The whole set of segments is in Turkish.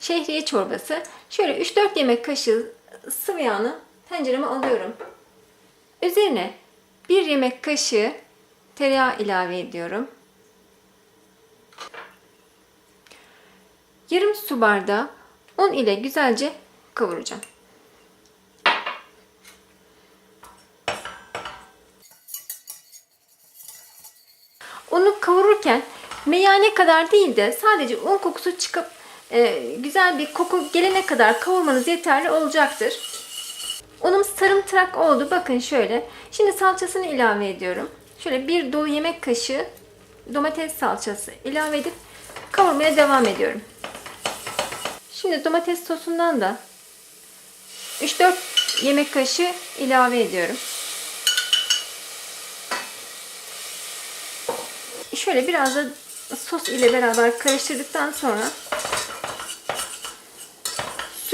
şehriye çorbası. Şöyle 3-4 yemek kaşığı sıvı yağını tencereme alıyorum. Üzerine 1 yemek kaşığı tereyağı ilave ediyorum. Yarım su bardağı un ile güzelce kavuracağım. Unu kavururken meyane kadar değil de sadece un kokusu çıkıp e, güzel bir koku gelene kadar kavurmanız yeterli olacaktır. Unum sarımtırak oldu. Bakın şöyle. Şimdi salçasını ilave ediyorum. Şöyle bir dolu yemek kaşığı domates salçası ilave edip kavurmaya devam ediyorum. Şimdi domates sosundan da 3-4 yemek kaşığı ilave ediyorum. Şöyle biraz da sos ile beraber karıştırdıktan sonra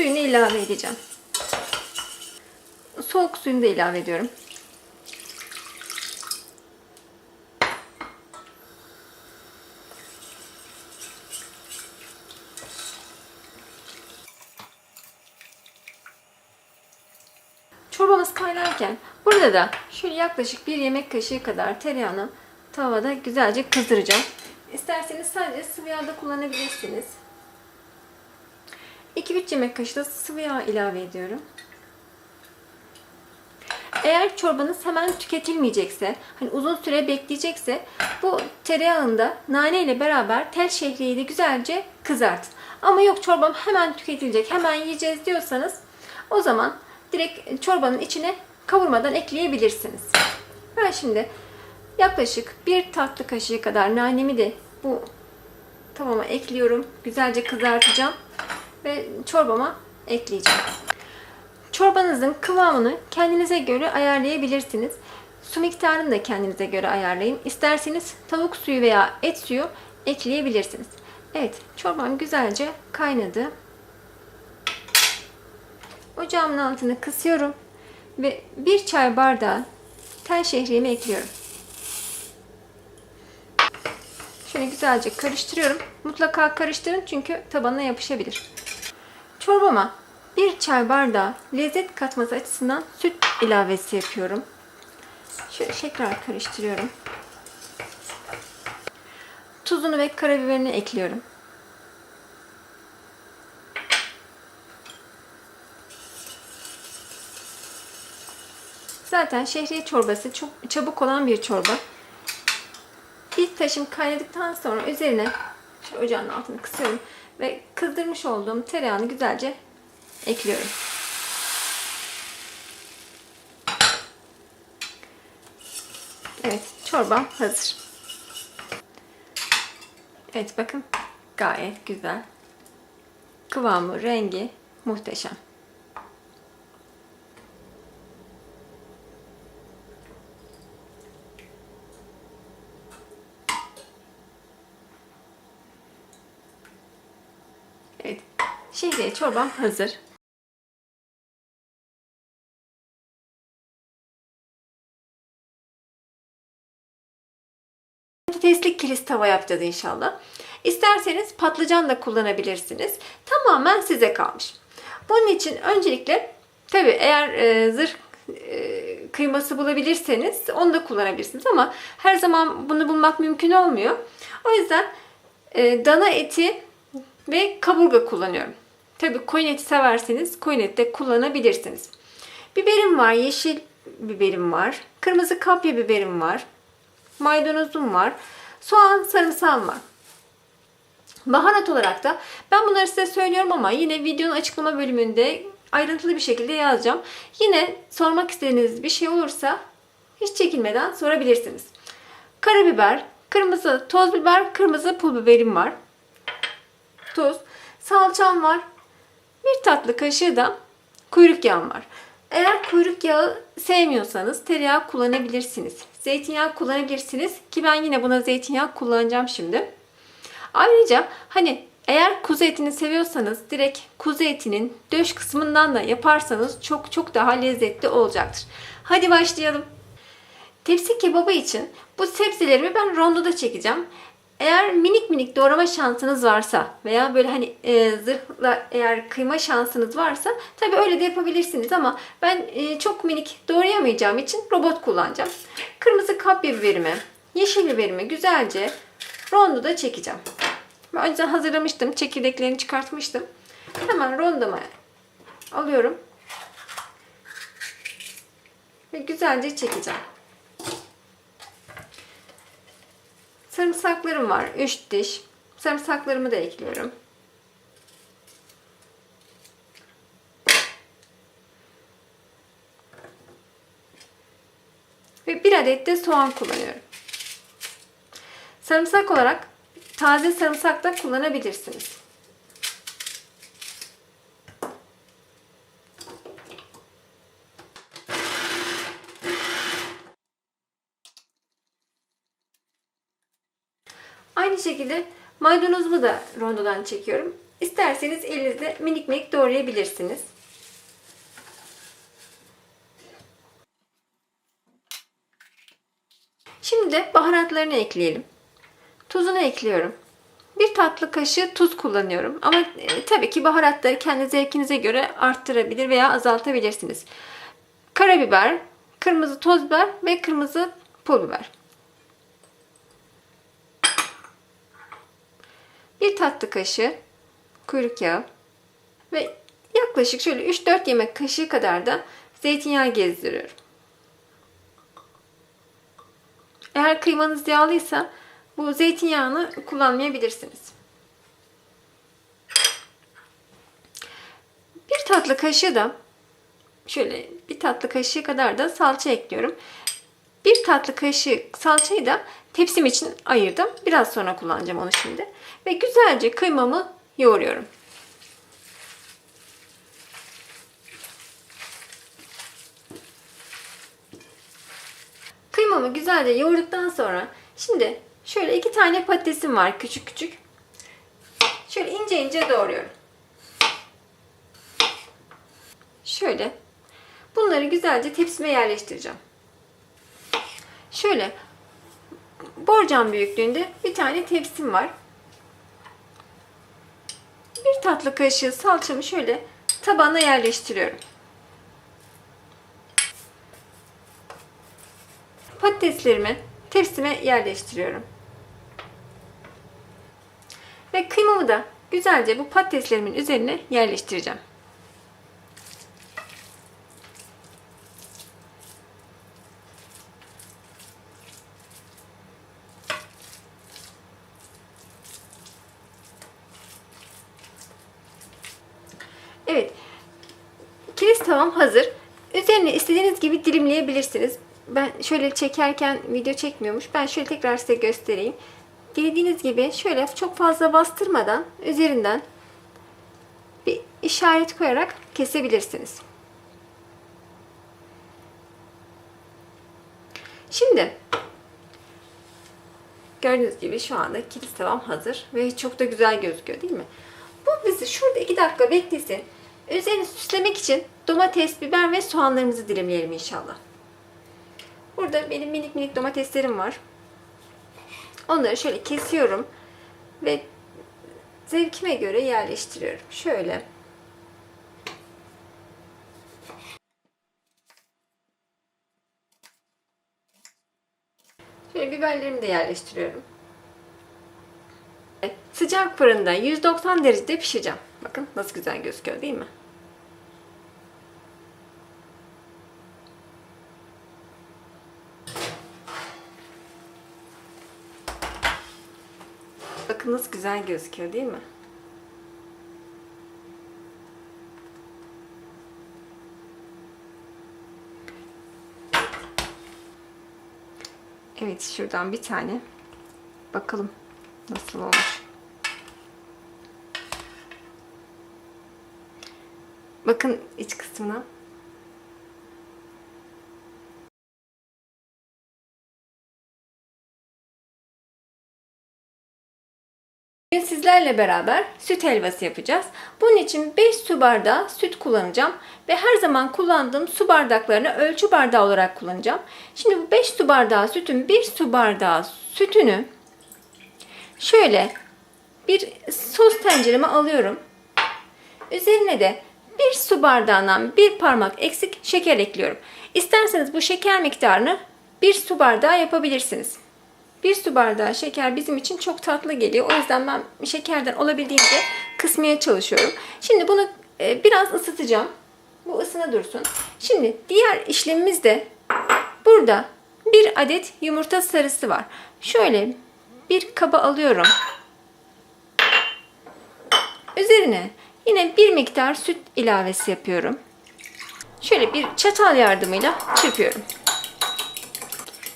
suyunu ilave edeceğim. Soğuk suyunu da ilave ediyorum. Çorbamız kaynarken burada da şöyle yaklaşık bir yemek kaşığı kadar tereyağını tavada güzelce kızdıracağım. İsterseniz sadece sıvı yağda kullanabilirsiniz. 2-3 yemek kaşığı da sıvı yağ ilave ediyorum. Eğer çorbanız hemen tüketilmeyecekse, hani uzun süre bekleyecekse bu tereyağında nane ile beraber tel şehriyeyi de güzelce kızartın. Ama yok çorbam hemen tüketilecek, hemen yiyeceğiz diyorsanız o zaman direkt çorbanın içine kavurmadan ekleyebilirsiniz. Ben şimdi yaklaşık bir tatlı kaşığı kadar nanemi de bu tavama ekliyorum. Güzelce kızartacağım ve çorbama ekleyeceğim. Çorbanızın kıvamını kendinize göre ayarlayabilirsiniz. Su miktarını da kendinize göre ayarlayın. İsterseniz tavuk suyu veya et suyu ekleyebilirsiniz. Evet, çorbam güzelce kaynadı. Ocağımın altını kısıyorum ve bir çay bardağı tel şehriyemi ekliyorum. Şöyle güzelce karıştırıyorum. Mutlaka karıştırın çünkü tabana yapışabilir. Çorbama bir çay bardağı lezzet katması açısından süt ilavesi yapıyorum. Şöyle tekrar karıştırıyorum. Tuzunu ve karabiberini ekliyorum. Zaten şehriye çorbası çok çabuk olan bir çorba. İlk taşım kaynadıktan sonra üzerine şu ocağın altını kısıyorum ve kızdırmış olduğum tereyağını güzelce ekliyorum. Evet, çorbam hazır. Evet bakın gayet güzel. Kıvamı, rengi muhteşem. Evet, şehriye çorbam hazır. Patatesli kilis tava yapacağız inşallah. İsterseniz patlıcan da kullanabilirsiniz. Tamamen size kalmış. Bunun için öncelikle tabi eğer e, zırh e, kıyması bulabilirseniz onu da kullanabilirsiniz ama her zaman bunu bulmak mümkün olmuyor. O yüzden e, dana eti ve kaburga kullanıyorum. Tabi koyun eti severseniz koyun eti de kullanabilirsiniz. Biberim var, yeşil biberim var, kırmızı kapya biberim var, maydanozum var, soğan, sarımsağım var. Baharat olarak da ben bunları size söylüyorum ama yine videonun açıklama bölümünde ayrıntılı bir şekilde yazacağım. Yine sormak istediğiniz bir şey olursa hiç çekinmeden sorabilirsiniz. Karabiber, kırmızı toz biber, kırmızı pul biberim var. Tuz, salçam var. Bir tatlı kaşığı da kuyruk yağım var. Eğer kuyruk yağı sevmiyorsanız tereyağı kullanabilirsiniz. Zeytinyağı kullanabilirsiniz ki ben yine buna zeytinyağı kullanacağım şimdi. Ayrıca hani eğer kuzu etini seviyorsanız direkt kuzu etinin döş kısmından da yaparsanız çok çok daha lezzetli olacaktır. Hadi başlayalım. Tepsi kebabı için bu sebzelerimi ben rondoda çekeceğim. Eğer minik minik doğrama şansınız varsa veya böyle hani e, zırhla eğer kıyma şansınız varsa tabii öyle de yapabilirsiniz ama ben e, çok minik doğrayamayacağım için robot kullanacağım. Kırmızı kapya biberimi, yeşil biberimi güzelce rondoda çekeceğim. Ben önceden hazırlamıştım. Çekirdeklerini çıkartmıştım. Hemen rondoma alıyorum. Ve güzelce çekeceğim. Sarımsaklarım var. 3 diş. Sarımsaklarımı da ekliyorum. Ve bir adet de soğan kullanıyorum. Sarımsak olarak taze sarımsak da kullanabilirsiniz. Aynı şekilde maydanozumu da rondodan çekiyorum. İsterseniz elinizde minik minik doğrayabilirsiniz. Şimdi de baharatlarını ekleyelim. Tuzunu ekliyorum. Bir tatlı kaşığı tuz kullanıyorum. Ama e, tabii ki baharatları kendi zevkinize göre arttırabilir veya azaltabilirsiniz. Karabiber, kırmızı toz biber ve kırmızı pul biber. Bir tatlı kaşığı kuyruk yağı ve yaklaşık şöyle 3-4 yemek kaşığı kadar da zeytinyağı gezdiriyorum. Eğer kıymanız yağlıysa bu zeytinyağını kullanmayabilirsiniz. Bir tatlı kaşığı da şöyle bir tatlı kaşığı kadar da salça ekliyorum. Bir tatlı kaşığı salçayı da tepsim için ayırdım. Biraz sonra kullanacağım onu şimdi. Ve güzelce kıymamı yoğuruyorum. Kıymamı güzelce yoğurduktan sonra şimdi şöyle iki tane patatesim var küçük küçük. Şöyle ince ince doğruyorum. Şöyle bunları güzelce tepsime yerleştireceğim. Şöyle borcam büyüklüğünde bir tane tepsim var. Bir tatlı kaşığı salçamı şöyle tabağına yerleştiriyorum. Patateslerimi tepsime yerleştiriyorum. Ve kıymamı da güzelce bu patateslerimin üzerine yerleştireceğim. Evet. Tavam hazır. Üzerine istediğiniz gibi dilimleyebilirsiniz. Ben şöyle çekerken video çekmiyormuş. Ben şöyle tekrar size göstereyim. Dilediğiniz gibi şöyle çok fazla bastırmadan üzerinden bir işaret koyarak kesebilirsiniz. Şimdi gördüğünüz gibi şu anda kilis tavam hazır ve çok da güzel gözüküyor değil mi? Bu bizi şurada 2 dakika beklesin. Üzerini süslemek için domates, biber ve soğanlarımızı dilimleyelim inşallah. Burada benim minik minik domateslerim var. Onları şöyle kesiyorum ve zevkime göre yerleştiriyorum. Şöyle. Şöyle biberlerimi de yerleştiriyorum. Sıcak fırında 190 derecede pişireceğim. Bakın nasıl güzel gözüküyor değil mi? Bakın nasıl güzel gözüküyor değil mi? Evet şuradan bir tane bakalım nasıl olmuş. Bakın iç kısmına. Bugün sizlerle beraber süt helvası yapacağız. Bunun için 5 su bardağı süt kullanacağım ve her zaman kullandığım su bardaklarını ölçü bardağı olarak kullanacağım. Şimdi bu 5 su bardağı sütün 1 su bardağı sütünü şöyle bir sos tencereme alıyorum. Üzerine de bir su bardağından bir parmak eksik şeker ekliyorum. İsterseniz bu şeker miktarını bir su bardağı yapabilirsiniz. Bir su bardağı şeker bizim için çok tatlı geliyor. O yüzden ben şekerden olabildiğince kısmaya çalışıyorum. Şimdi bunu e, biraz ısıtacağım. Bu ısına dursun. Şimdi diğer işlemimiz de burada bir adet yumurta sarısı var. Şöyle bir kaba alıyorum. Üzerine yine bir miktar süt ilavesi yapıyorum. Şöyle bir çatal yardımıyla çırpıyorum.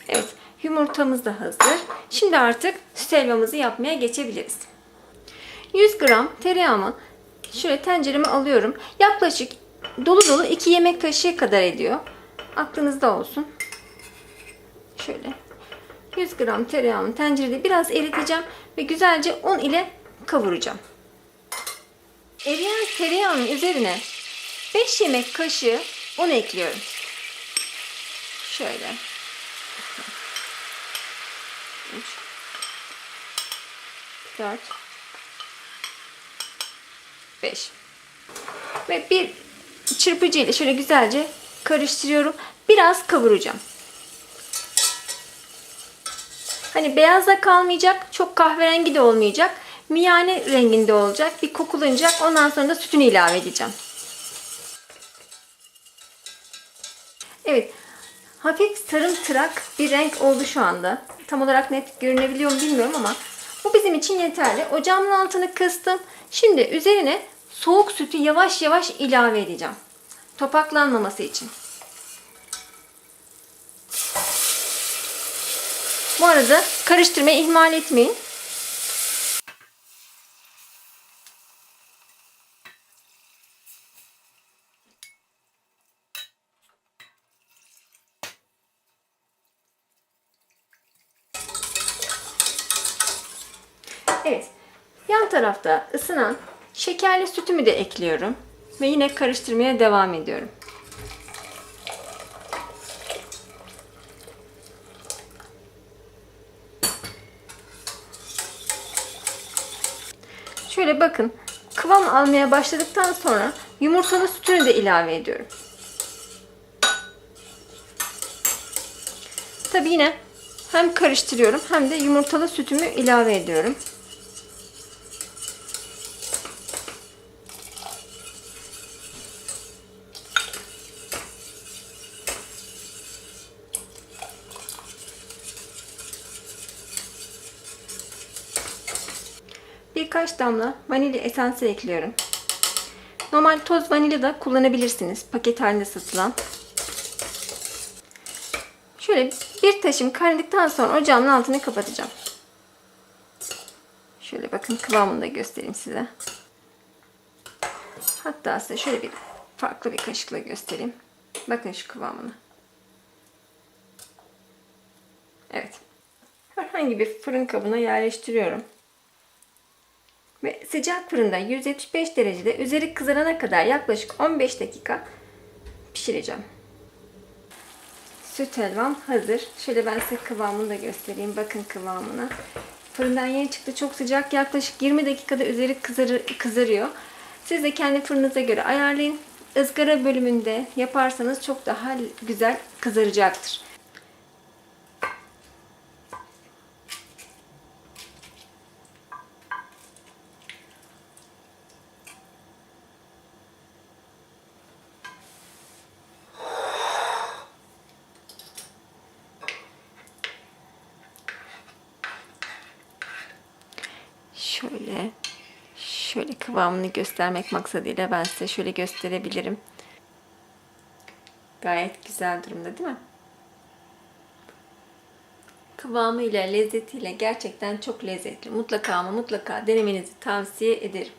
Evet, yumurtamız da hazır. Şimdi artık süt helvamızı yapmaya geçebiliriz. 100 gram tereyağımı şöyle tencereme alıyorum. Yaklaşık dolu dolu 2 yemek kaşığı kadar ediyor. Aklınızda olsun. Şöyle 100 gram tereyağımı tencerede biraz eriteceğim ve güzelce un ile kavuracağım. Eriyen tereyağının üzerine 5 yemek kaşığı un ekliyorum. Şöyle. 3 4 5 ve bir çırpıcı ile şöyle güzelce karıştırıyorum. Biraz kavuracağım. Hani beyaz da kalmayacak, çok kahverengi de olmayacak. Miyane renginde olacak. Bir kokulanacak. Ondan sonra da sütünü ilave edeceğim. Evet. Hafif sarımtırak bir renk oldu şu anda. Tam olarak net görünebiliyor mu bilmiyorum ama bu bizim için yeterli. Ocağımın altını kıstım. Şimdi üzerine soğuk sütü yavaş yavaş ilave edeceğim. Topaklanmaması için. Bu arada karıştırmayı ihmal etmeyin. Evet. Yan tarafta ısınan şekerli sütümü de ekliyorum. Ve yine karıştırmaya devam ediyorum. Şöyle bakın. Kıvam almaya başladıktan sonra yumurtalı sütünü de ilave ediyorum. Tabi yine hem karıştırıyorum hem de yumurtalı sütümü ilave ediyorum. Birkaç damla vanilya esansı ekliyorum. Normal toz vanilya da kullanabilirsiniz. Paket halinde satılan. Şöyle bir taşım kaynadıktan sonra ocağımın altını kapatacağım. Şöyle bakın kıvamını da göstereyim size. Hatta size şöyle bir farklı bir kaşıkla göstereyim. Bakın şu kıvamını. Evet. Herhangi bir fırın kabına yerleştiriyorum. Ve sıcak fırında 175 derecede üzeri kızarana kadar yaklaşık 15 dakika pişireceğim. Süt helvam hazır. Şöyle ben size kıvamını da göstereyim. Bakın kıvamına. Fırından yeni çıktı. Çok sıcak. Yaklaşık 20 dakikada üzeri kızarı, kızarıyor. Siz de kendi fırınıza göre ayarlayın. Izgara bölümünde yaparsanız çok daha güzel kızaracaktır. Şöyle şöyle kıvamını göstermek maksadıyla ben size şöyle gösterebilirim. Gayet güzel durumda değil mi? Kıvamıyla, lezzetiyle gerçekten çok lezzetli. Mutlaka ama mutlaka denemenizi tavsiye ederim.